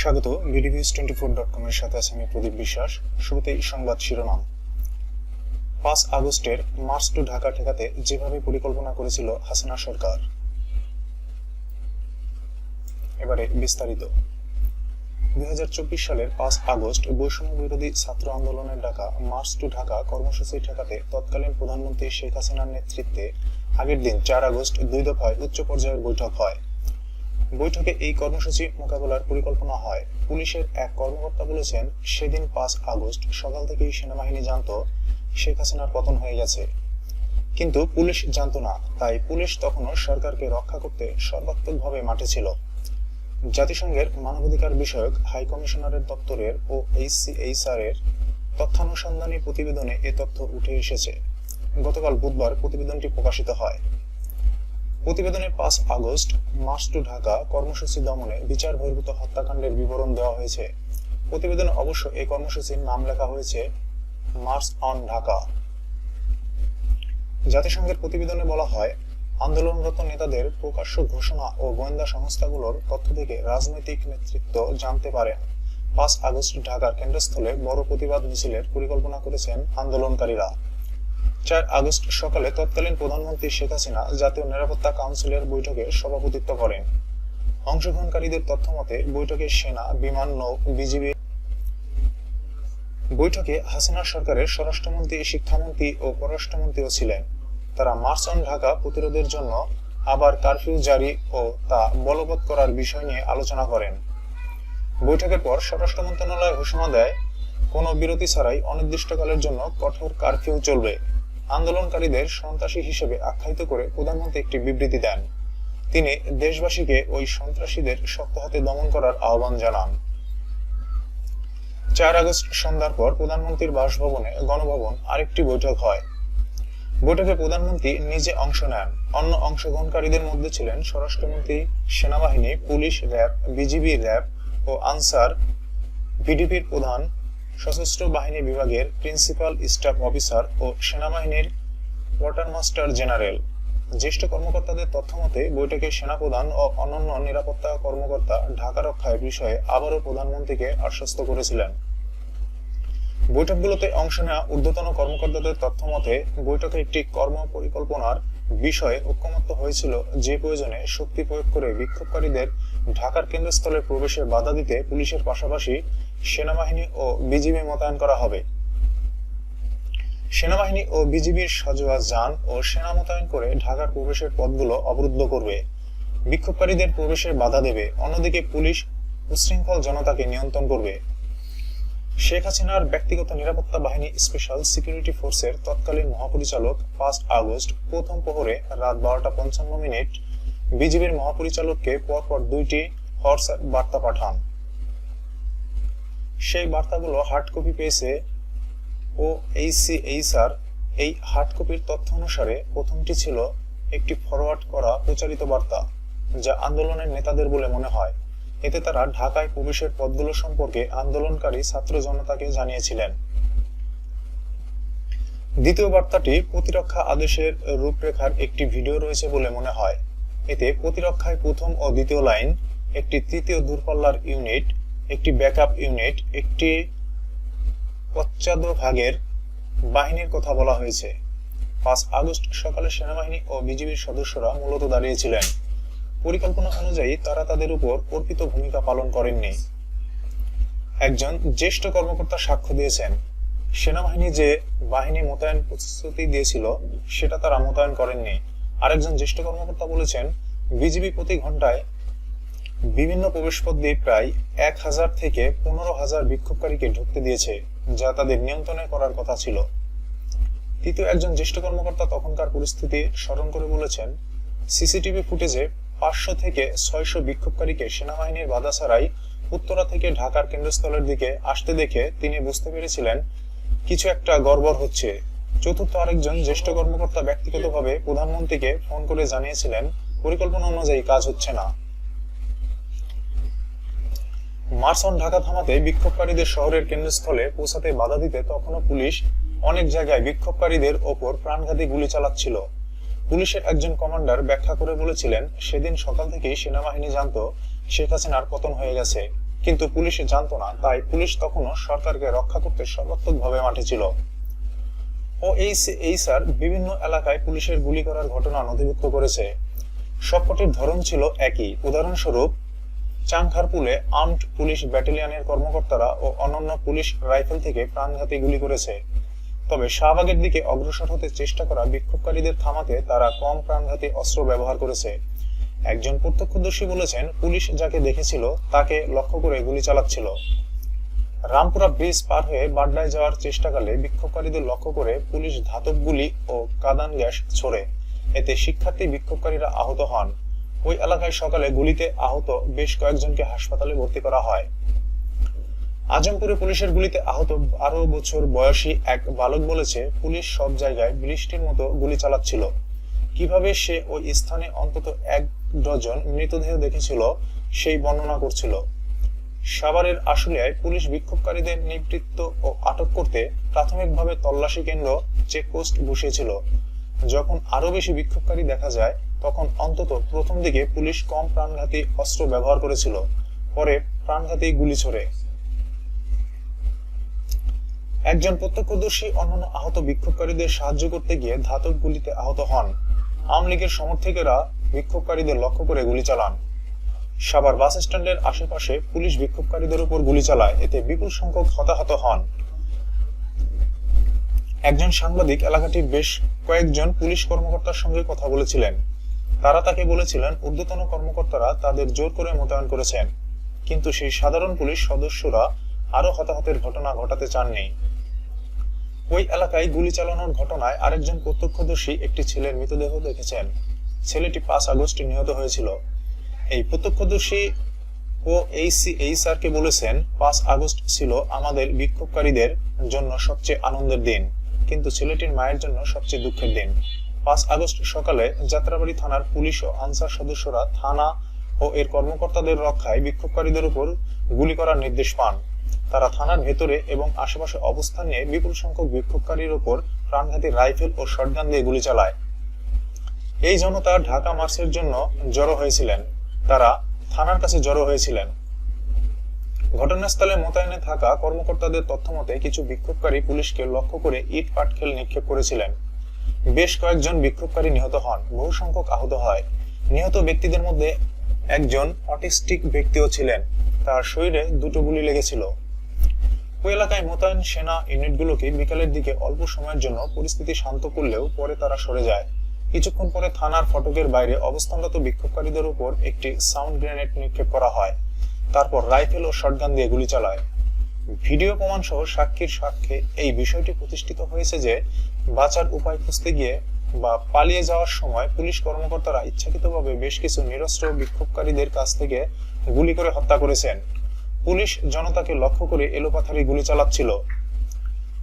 স্বাগত বিডিভিএস twenty four dot কমের সাথে আছে আমি প্রদীপ বিশ্বাস। শুরুতেই সংবাদ শিরোনাম। পাঁচ আগস্টের মার্চ টু ঢাকা ঠেকাতে যেভাবে পরিকল্পনা করেছিল হাসিনা সরকার এবারে বিস্তারিত। দুই সালের পাঁচ আগস্ট বৈষম্য বিরোধী ছাত্র আন্দোলনের ডাকা মার্চ টু ঢাকা কর্মসূচি ঠেকাতে তৎকালীন প্রধানমন্ত্রী শেখ হাসিনার নেতৃত্বে আগের দিন চার আগস্ট দুই দফায় উচ্চ পর্যায়ের বৈঠক হয়। বৈঠকে এই কর্মসূচি মোকাবেলার পরিকল্পনা হয়। পুলিশের এক কর্মকর্তা বলেছেন, সেদিন পাঁচ আগস্ট সকাল থেকেই সেনাবাহিনী জানত শেখ হাসিনার পতন হয়ে গেছে। কিন্তু পুলিশ জানতো না। তাই পুলিশ তখনও সরকারকে রক্ষা করতে সর্বাত্মকভাবে মাঠে ছিল। জাতিসংঘের মানবাধিকার বিষয়ক হাই কমিশনারের দপ্তরের ও এইচসিএইচআর এর তথ্যানুসন্ধানী প্রতিবেদনে এ তথ্য উঠে এসেছে। গতকাল বুধবার প্রতিবেদনটি প্রকাশিত হয়। প্রতিবেদনে পাঁচ আগস্ট মার্চ টু ঢাকা কর্মসূচি দমনে বিচার বহির্ভূত হত্যাকাণ্ডের বিবরণ দেওয়া হয়েছে। প্রতিবেদনে অবশ্য এই কর্মসূচির নাম লেখা হয়েছে, মার্চ অন ঢাকা। জাতিসংঘের প্রতিবেদনে বলা হয় আন্দোলনরত নেতাদের প্রকাশ্য ঘোষণা ও গোয়েন্দা সংস্থাগুলোর তথ্য থেকে রাজনৈতিক নেতৃত্ব জানতে পারেন। পাঁচ আগস্ট ঢাকার কেন্দ্রস্থলে বড় প্রতিবাদ মিছিলের পরিকল্পনা করেছেন আন্দোলনকারীরা। চার আগস্ট সকালে তৎকালীন প্রধানমন্ত্রী শেখ হাসিনা জাতীয় নিরাপত্তা কাউন্সিলের বৈঠকে সভাপতিত্ব করেন। অংশগ্রহণকারীদের তথ্য মতে, বৈঠকে সেনা, বিমান নৌ, বিজিবি বৈঠকে হাসিনা সরকারের স্বরাষ্ট্রমন্ত্রী, শিক্ষামন্ত্রী ও পররাষ্ট্রমন্ত্রীও ছিলেন। তারা মার্চ অন ঢাকা প্রতিরোধের জন্য আবার কারফিউ জারি ও তা বলবৎ করার বিষয় নিয়ে আলোচনা করেন। বৈঠকের পর স্বরাষ্ট্র মন্ত্রণালয় ঘোষণা দেয়, কোনো বিরতি ছাড়াই অনির্দিষ্টকালের জন্য কঠোর কারফিউ চলবে। আন্দোলনকারীদের সন্ত্রাসী হিসেবে আখ্যায়িত করে প্রধানমন্ত্রী একটি বিবৃতি দেন। তিনি দেশবাসীকে ওই সন্ত্রাসীদের শক্ত হাতে দমন করার আহ্বান জানান। চার আগস্ট সন্ধ্যার পর প্রধানমন্ত্রীর বাসভবনে গণভবন আরেকটি বৈঠক হয়। বৈঠকে প্রধানমন্ত্রী নিজে অংশ নেন। অন্য অংশগ্রহণকারীদের মধ্যে ছিলেন স্বরাষ্ট্রমন্ত্রী, সেনাবাহিনী, পুলিশ র্যাব, বিজিবি র্যাব ও আনসার ভিডিপির প্রধান, সশস্ত্র বাহিনী বিভাগের প্রিন্সিপাল স্টাফ অফিসার ও সেনাবাহিনীর কোয়ার্টারমাস্টার জেনারেল। জ্যেষ্ঠ কর্মকর্তাদের তথ্যমতে, বৈঠকে সেনাপ্রধান ও অন্যান্য নিরাপত্তা কর্মকর্তা ঢাকা রক্ষার বিষয়ে আবারও প্রধানমন্ত্রীকে আশ্বস্ত করেছিলেন। বৈঠকগুলোতে অংশ নেওয়া ঊর্ধ্বতন কর্মকর্তাদের তথ্যমতে বৈঠকে একটি কর্ম পরিকল্পনার বিষয়ে ঐক্যমত্য হয়েছিল যে প্রয়োজনে শক্তি প্রয়োগ করে বিক্ষোভকারীদের ঢাকার কেন্দ্রস্থলে প্রবেশে বাধা দিতে পুলিশের পাশাপাশি সেনাবাহিনী ও বিজিবি মোতায়েন করা হবে। সেনাবাহিনী ও বিজিবির সাজোয়া যান ও সেনা মোতায়েন করে ঢাকার প্রবেশের পথগুলো অবরুদ্ধ করবে। বিক্ষোভকারীদের প্রবেশে বাধা দেবে, অন্যদিকে পুলিশ উশৃঙ্খল জনতাকে নিয়ন্ত্রণ করবে। শেখ হাসিনার ব্যক্তিগত নিরাপত্তা বাহিনী স্পেশাল সিকিউরিটি ফোর্সের তৎকালীন মহাপরিচালক ফার্স্ট আগস্ট প্রথম প্রহরে রাত বারোটা পঞ্চান্ন মিনিট বিজিবির মহাপরিচালককে পরপর দুইটি হোয়াটসঅ্যাপ বার্তা পাঠান। সেই বার্তাগুলো হার্ড কপি পেয়েছে ও এইচসিএইচআর এই হার্ড কপির তথ্য অনুসারে প্রথমটি ছিল একটি ফরওয়ার্ড করা প্রচারিত বার্তা, যা আন্দোলনের নেতাদের বলে মনে হয়। এতে তারা ঢাকায় প্রবেশের পথগুলো সম্পর্কে আন্দোলনকারী ছাত্র জনতাকে জানিয়েছিলেন। দ্বিতীয় বার্তাটি, প্রতিরক্ষা আদেশের রূপরেখার একটি ভিডিও রয়েছে বলে মনে হয়। এতে প্রতিরক্ষায় প্রথম ও দ্বিতীয় লাইন, একটি তৃতীয় দূরপাল্লার ইউনিট, একটি ব্যাকআপ ইউনিট, একটি পশ্চাদ ভাগের বাহিনীর কথা বলা হয়েছে। পাঁচ আগস্ট সকালে সেনাবাহিনী ও বিজিবির সদস্যরা মূলত দাঁড়িয়েছিলেন পরিকল্পনা অনুযায়ী তারা তাদের উপর অর্পিত ভূমিকা পালন করেননি। একজন জ্যেষ্ঠ কর্মকর্তা সাক্ষ্য দিয়েছেন, সেনাবাহিনী যে বাহিনী মোতায়েন প্রতিশ্রুতি দিয়েছিল, সেটা তারা মোতায়েন করেননি। আরেকজন জ্যেষ্ঠ কর্মকর্তা বলেছেন, বিজিবি প্রতি ঘন্টায় বিভিন্ন প্রবেশপথ দিয়ে প্রায় এক হাজার থেকে পনেরো হাজার বিক্ষোভকারীকে ঢুকতে দিয়েছে, যা তাদের নিয়ন্ত্রণে করার কথা ছিল। তৃতীয় একজন জ্যেষ্ঠ কর্মকর্তা তখনকার পরিস্থিতি স্মরণ করে বলেছেন, সিসিটিভি ফুটেজে পাঁচশো থেকে ছয়শো বিক্ষোভকারীকে সেনাবাহিনীর বাধা ছাড়াই উত্তরা থেকে ঢাকার কেন্দ্রস্থলের দিকে আসতে দেখে তিনি বুঝতে পেরেছিলেন, কিছু একটা গড়বড় হচ্ছে। চতুর্থ আরেকজন জ্যেষ্ঠ কর্মকর্তা ব্যক্তিগতভাবে প্রধানমন্ত্রীকে ফোন করে জানিয়েছিলেন, পরিকল্পনা অনুযায়ী কাজ হচ্ছে না। মার্সন ঢাকা থামাতে বিক্ষোভকারীদের শহরের কেন্দ্রস্থলে পৌঁছাতে বাধা দিতে তখনও পুলিশ অনেক জায়গায় বিক্ষোভকারীদের ওপর প্রাণঘাতী গুলি চালাচ্ছিল। পুলিশের একজন কমান্ডার ব্যাখ্যা করে বলেছিলেন, সেদিন সকাল থেকেই সেনাবাহিনী জানতো শেখ হাসিনার পতন হয়ে গেছে। কিন্তু পুলিশ জানতো না, তাই পুলিশ তখনও সরকারকে রক্ষা করতে সর্বাত্মকভাবে মাঠে ছিল। ও এই স্যার বিভিন্ন এলাকায় পুলিশের গুলি করার ঘটনা নথিভুক্ত করেছে। সবকটির ধরন ছিল একই। উদাহরণস্বরূপ, চাংখারপুলে আর্মড পুলিশ ব্যাটালিয়নের কর্মকর্তারা ও অন্যান্য পুলিশ রাইফেল থেকে প্রাণঘাতী গুলি করেছে। তবে শাহবাগের দিকে অগ্রসর হতে চেষ্টা করা বিক্ষোভকারীদের থামাতে তারা কম প্রাণঘাতী অস্ত্র ব্যবহার করেছে। একজন প্রত্যক্ষদর্শী বলেছেন, পুলিশ যাকে দেখেছিল তাকে লক্ষ্য করে গুলি চালাচ্ছিল। রামপুরা ব্রিজ পার হয়ে বাড্ডায় যাওয়ার চেষ্টাকালে বিক্ষোভকারীদের লক্ষ্য করে পুলিশ ধাতব গুলি ও কাদান গ্যাস ছোড়ে। এতে শিক্ষার্থী বিক্ষোভকারীরা আহত হন। ওই এলাকায় সকালে গুলিতে আহত বেশ কয়েকজনকে হাসপাতালে ভর্তি করা হয়। আজমপুরে পুলিশের গুলিতে আহত বারো বছর বয়সী এক বালক বলেছে, পুলিশ সব জায়গায় বৃষ্টির মতো গুলি চালাচ্ছিল। কীভাবে সে ওই স্থানে অন্তত এক ডজন মৃতদেহ দেখেছিল, সেই বর্ণনা করছিল। সাভারের আশুলিয়ায় পুলিশ বিক্ষোভকারীদের নিবৃত্ত ও আটক করতে প্রাথমিকভাবে তল্লাশি কেন্দ্র চেকপোস্ট বসিয়েছিল। যখন আরও বেশি বিক্ষোভকারী দেখা যায়, তখন অন্তত প্রথম দিকে পুলিশ কম প্রাণঘাতী অস্ত্র ব্যবহার করেছিল। পরে প্রাণঘাতী গুলি ছোড়ে। একজন প্রত্যক্ষদর্শী অন্যান্য আহত বিক্ষোভকারীদের সাহায্য করতে গিয়ে ধাতব গুলিতে আহত হন। আওয়ামী লীগের সমর্থকেরা বিক্ষোভকারীদের লক্ষ্য করে গুলি চালান। সাভার বাস স্ট্যান্ডের আশেপাশে পুলিশ বিক্ষোভকারীদের উপর গুলি চালায়, এতে বিপুল সংখ্যক হতাহত হন। একজন সাংবাদিক এলাকাটির বেশ কয়েকজন পুলিশ কর্মকর্তার সঙ্গে কথা বলেছিলেন। তারা তাকে বলেছিলেন, ঊর্ধ্বতন কর্মকর্তারা তাদের জোর করে মোতায়েন করেছেন। কিন্তু সেই সাধারণ পুলিশ সদস্যরা আরও হতাহতের ঘটনা ঘটাতে চাননি। ওই এলাকায় গুলি চালানোর ঘটনায় আরেকজন প্রত্যক্ষদর্শী একটি ছেলের মৃতদেহ দেখেছেন। ছেলেটি পাঁচ আগস্টে নিহত হয়েছিল। এই প্রত্যক্ষদর্শী ও এই সি এই স্যারকে বলেছেন, পাঁচ আগস্ট ছিল আমাদের বিক্ষোভকারীদের জন্য সবচেয়ে আনন্দের দিন, কিন্তু ছেলেটির মায়ের জন্য সবচেয়ে দুঃখের দিন। পাঁচ আগস্ট সকালে যাত্রাবাড়ি থানার পুলিশ ও আনসার সদস্যরা থানা ও এর কর্মকর্তাদের রক্ষায় বিক্ষোভকারীদের উপর গুলি করার নির্দেশ পান। তারা থানার ভেতরে এবং আশেপাশে অবস্থান নিয়ে বিপুল সংখ্যক বিক্ষোভকারীর উপর প্রাণঘাতী রাইফেল ও শটগান দিয়ে গুলি চালায়। এই জনতা ঢাকা মার্চের জন্য জড়ো হয়েছিলেন। তারা থানার কাছে জড়ো হয়েছিলেন। ঘটনাস্থলে মোতায়েনে থাকা কর্মকর্তাদের তথ্যমতে কিছু বিক্ষোভকারী পুলিশকে লক্ষ্য করে ইট পাটকেল নিক্ষেপ করেছিলেন। বেশ কয়েকজন বিক্ষোভকারী নিহত হন। বহু সংখ্যক আহত হয়। নিহত ব্যক্তিদের মধ্যে একজন অটিস্টিক ব্যক্তিও ছিলেন। তার শরীরে দুটো গুলি লেগেছিল। ওই এলাকায় মোতায়েন সেনা ইউনিটগুলোকে বিকালের দিকে অল্প সময়ের জন্য পরিস্থিতি শান্ত করলেও পরে তারা সরে যায়। কিছুক্ষণ পরে থানার ফটকের বাইরে অবস্থানরত বিক্ষোভকারীদের উপর একটি সাউন্ড গ্রেনেড নিক্ষেপ করা হয়। তারপর রাইফেল ও শটগান দিয়ে গুলি চালায়। ভিডিও প্রমাণ সহ সাক্ষীর সাক্ষ্যে এই বিষয়টি প্রতিষ্ঠিত হয়েছে যে, বাঁচার উপায় খুঁজতে গিয়ে বা পালিয়ে যাওয়ার সময় পুলিশ কর্মকর্তারা ইচ্ছাকৃতভাবে বেশ কিছু নিরস্ত্র বিক্ষোভকারীদের কাছ থেকে গুলি করে হত্যা করেছেন। পুলিশ জনতাকে লক্ষ্য করে এলোপাথারি গুলি চালাচ্ছিল।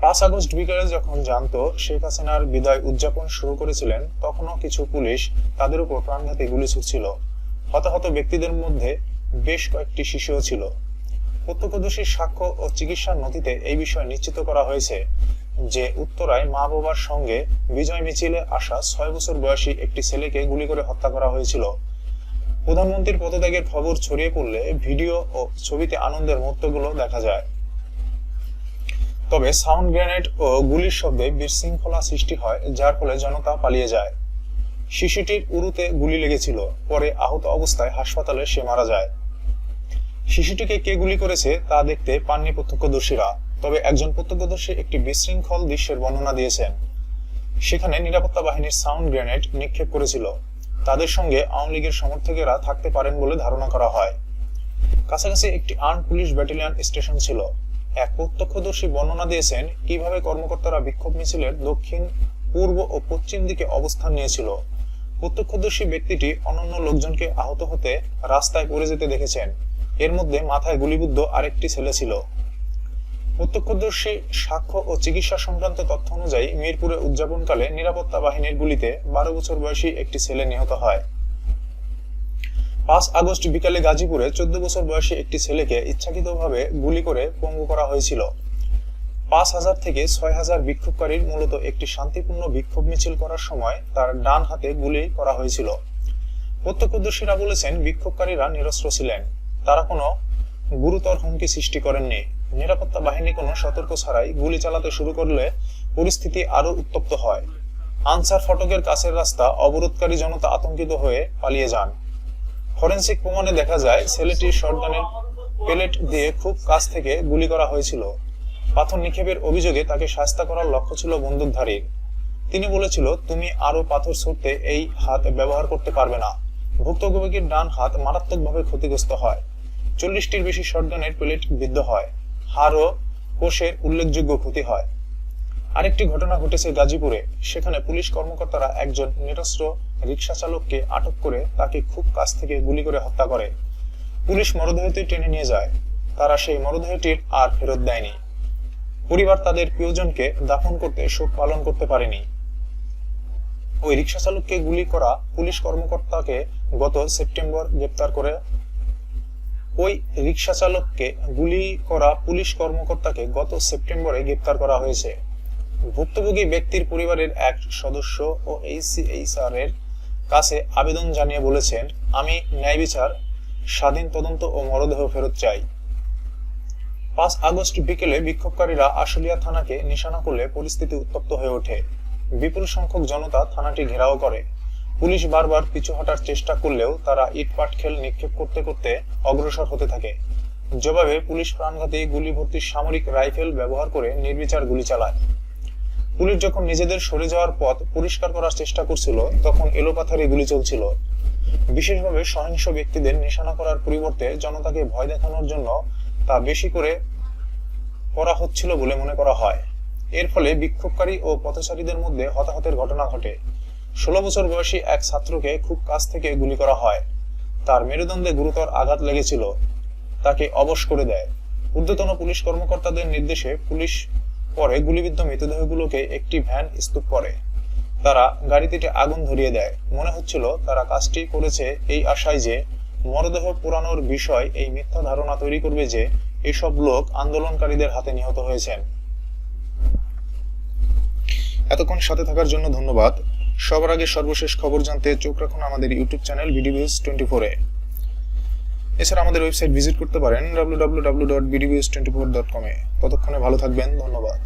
পাঁচ আগস্ট বিকালে যখন জানতো শেখ হাসিনার বিদায় উদযাপন শুরু করেছিলেন, তখনও কিছু পুলিশ তাদের উপর প্রাণঘাতী গুলি ছুটছিল হতাহত ব্যক্তিদের মধ্যে বেশ কয়েকটি শিশুও ছিল। প্রত্যক্ষদর্শীর সাক্ষ্য ও চিকিৎসার নথিতে এই বিষয়ে নিশ্চিত করা হয়েছে যে উত্তরায় মা বাবার সঙ্গে বিজয় মিছিলে আসা ছয় বছর বয়সী একটি ছেলেকে গুলি করে হত্যা করা হয়েছিল। প্রধানমন্ত্রীর পদত্যাগের খবর ছড়িয়ে পড়লে ভিডিও ও ছবিতে আনন্দের মুহূর্তগুলো দেখা যায়। তবে সাউন্ড গ্রেনেড ও গুলির শব্দে বিশৃঙ্খলা সৃষ্টি হয়, যার ফলে জনতা পালিয়ে যায়। শিশুটির উরুতে গুলি লেগেছিল, পরে আহত অবস্থায় হাসপাতালে সে মারা যায়। শিশুটিকে কে গুলি করেছে তা দেখতে পাননি প্রত্যক্ষদর্শীরা, তবে একজন প্রত্যক্ষদর্শী একটি বিশৃঙ্খল দৃশ্যের বর্ণনা দিয়েছেন। সেখানে নিরাপত্তা বাহিনীর সাউন্ড গ্রেনেড নিক্ষেপ করেছিল। তাদের সঙ্গে আওয়ামী লীগের সমর্থকেরা থাকতে পারেন বলে ধারণা করা হয়। কাছাকাছি একটি আর্ম পুলিশ ব্যাটালিয়ন স্টেশন ছিল। এক প্রত্যক্ষদর্শী বর্ণনা দিয়েছেন কীভাবে কর্মকর্তারা বিক্ষোভ মিছিলের দক্ষিণ, পূর্ব ও পশ্চিম দিকে অবস্থান নিয়েছিল। প্রত্যক্ষদর্শী ব্যক্তিটি অন্যান্য লোকজনকে আহত হতে রাস্তায় পড়ে যেতে দেখেছেন। এর মধ্যে মাথায় গুলিবুদ্ধ আরেকটি ছেলে ছিল। প্রত্যক্ষদর্শী সাক্ষ্য ও চিকিৎসা সংক্রান্ত তথ্য অনুযায়ী মিরপুরে উদযাপনকালে নিরাপত্তা বাহিনীর গুলিতে বারো বছর বয়সী একটি ছেলে নিহত হয়। পাঁচ আগস্ট বিকালে গাজীপুরে চোদ্দ বছর বয়সী একটি ছেলেকে ইচ্ছাকৃতভাবে গুলি করে পঙ্গু করা হয়েছিল। পাঁচ হাজার থেকে ছয় হাজার বিক্ষোভকারীর মূলত একটি শান্তিপূর্ণ বিক্ষোভ মিছিল করার সময় তার ডান হাতে গুলি করা হয়েছিল। প্রত্যক্ষদর্শীরা বলেছেন, বিক্ষোভকারীরা নিরস্ত্র ছিলেন। তারা কোনো গুরুতর হুমকি সৃষ্টি করেননি। নিরাপত্তা বাহিনী কোনো সতর্ক ছাড়াই গুলি চালাতে শুরু করলে পরিস্থিতি আরও উত্তপ্ত হয়। আনসার ফটকের কাছের রাস্তা অবরোধকারী জনতা আতঙ্কিত হয়ে পালিয়ে যান। ফরেন্সিক প্রমাণে দেখা যায়, ছেলেটির শটগানের পেলেট দিয়ে খুব কাছ থেকে গুলি করা হয়েছিল। পাথর নিক্ষেপের অভিযোগে তাকে শাস্তা করার লক্ষ্য ছিল বন্দুকধারীর। তিনি বলেছিল, তুমি আরও পাথর ছুটতে এই হাত ব্যবহার করতে পারবে না। ভুক্তভোগীর ডান হাত মারাত্মকভাবে ক্ষতিগ্রস্ত হয়। চল্লিশটির বেশি শটগানের প্লেট বিদ্ধ হয়। হাড় ও কোষের উল্লেখযোগ্য ক্ষতি হয়। আরেকটি ঘটনা ঘটেছে গাজীপুরে। সেখানে পুলিশ কর্মকর্তারা একজন নিরস্ত্র রিক্সা চালককে আটক করে তাকে খুব কাছ থেকে গুলি করে হত্যা করে। পুলিশ মরদেহটি টেনে নিয়ে যায়। তারা সেই মরদেহটির আর ফেরত দেয়নি। পরিবার তাদের প্রিয়জনকে দাফন করতে শোক পালন করতে পারেনি। ওই রিক্সা চালককে গুলি করা পুলিশ কর্মকর্তাকে গত সেপ্টেম্বর গ্রেপ্তার করে ওই রিক্সা চালককে গুলি করা পুলিশ কর্মকর্তাকে গত সেপ্টেম্বরে গ্রেপ্তার করা হয়েছে। ভুক্তভোগী ব্যক্তির পরিবারের এক সদস্য ও এইচসিএইচআর এর কাছে আবেদন জানিয়ে বলেছেন, আমি ন্যায় বিচার, স্বাধীন তদন্ত ও মরদেহ ফেরত চাই। পাঁচ আগস্ট বিকেলে বিক্ষোভকারীরা আশুলিয়া থানাকে নিশানা করলে পরিস্থিতি উত্তপ্ত হয়ে ওঠে। বিপুল সংখ্যক জনতা থানাটি ঘেরাও করে। পুলিশ বারবার পিছু হটার চেষ্টা করলেও তারা ইট পাটখেল নিক্ষেপ করতে করতে অগ্রসর হতে থাকে। জবাবে পুলিশ প্রাণঘাতী গুলি ভর্তি সামরিক রাইফেল ব্যবহার করে নির্বিচার গুলি চালায়। পুলিশ যখন নিজেদের সরে যাওয়ার পথ পরিষ্কার করার চেষ্টা করছিল, তখন এলোপাথারি গুলি চলছিল। বিশেষভাবে সহিংস ব্যক্তিদের নিশানা করার পরিবর্তে জনতাকে ভয় দেখানোর জন্য তা বেশি করে করা হচ্ছিল বলে মনে করা হয়। এর ফলে বিক্ষোভকারী ও পথচারীদের মধ্যে হতাহতের ঘটনা ঘটে। ষোলো বছর বয়সী এক ছাত্রকে খুব কাছ থেকে গুলি করা হয়। তার মেরুদণ্ডে গুরুতর আঘাত লেগেছিল। তাকে অবশ করে দেয়। ঊর্ধ্বতন পুলিশ কর্মকর্তাদের নির্দেশে পুলিশ পরে গুলিবিদ্ধ মৃতদেহগুলোকে একটি ভ্যান স্তূপ করে। তারা গাড়িটিতে আগুন ধরিয়ে দেয়। মনে হচ্ছিল তারা কাজটি করেছে এই আশায় যে মরদেহ পুরানোর বিষয় এই মিথ্যা ধারণা তৈরি করবে যে এসব লোক আন্দোলনকারীদের হাতে নিহত হয়েছেন। এতক্ষণ সাথে থাকার জন্য ধন্যবাদ। সবার আগে সর্বশেষ খবর জানতে চোখ রাখুন আমাদের ইউটিউব চ্যানেল ভিডিওস টোয়েন্টি ফোরে এছাড়া আমাদের ওয়েবসাইট ভিজিট করতে পারেন W W W dot videos twenty four dot কমে ততক্ষণে ভালো থাকবেন, ধন্যবাদ।